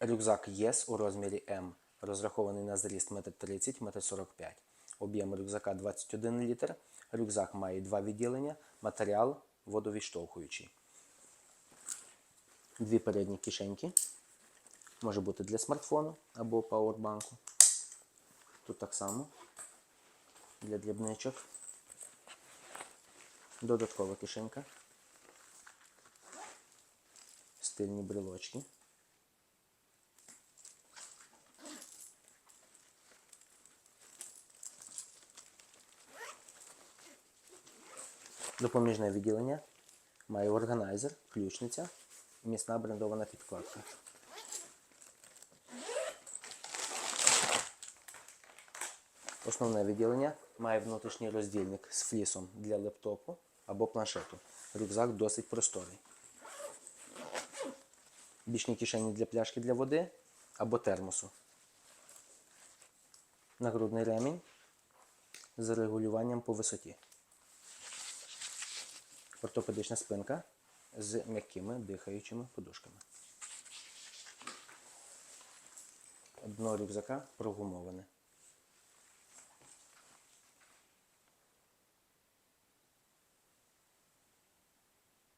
Рюкзак ЄС у розмірі М, розрахований на зріст 1,30 м, 1,45 м. Об'єм рюкзака 21 літр. Рюкзак має два відділення, матеріал водовідштовхуючий. Дві передні кишеньки. Може бути для смартфону або пауербанку. Тут так само для дрібничок. Додаткова кишенька. Стильні брелочки. Допоміжне відділення має органайзер, ключниця, міцна брендована підкладка. Основне відділення має внутрішній роздільник з флісом для лептопу або планшету. Рюкзак досить просторий. Бічні кишені для пляшки для води або термосу. Нагрудний ремінь з регулюванням по висоті. Ортопедична спинка з м'якими дихаючими подушками. Дно рюкзака прогумоване.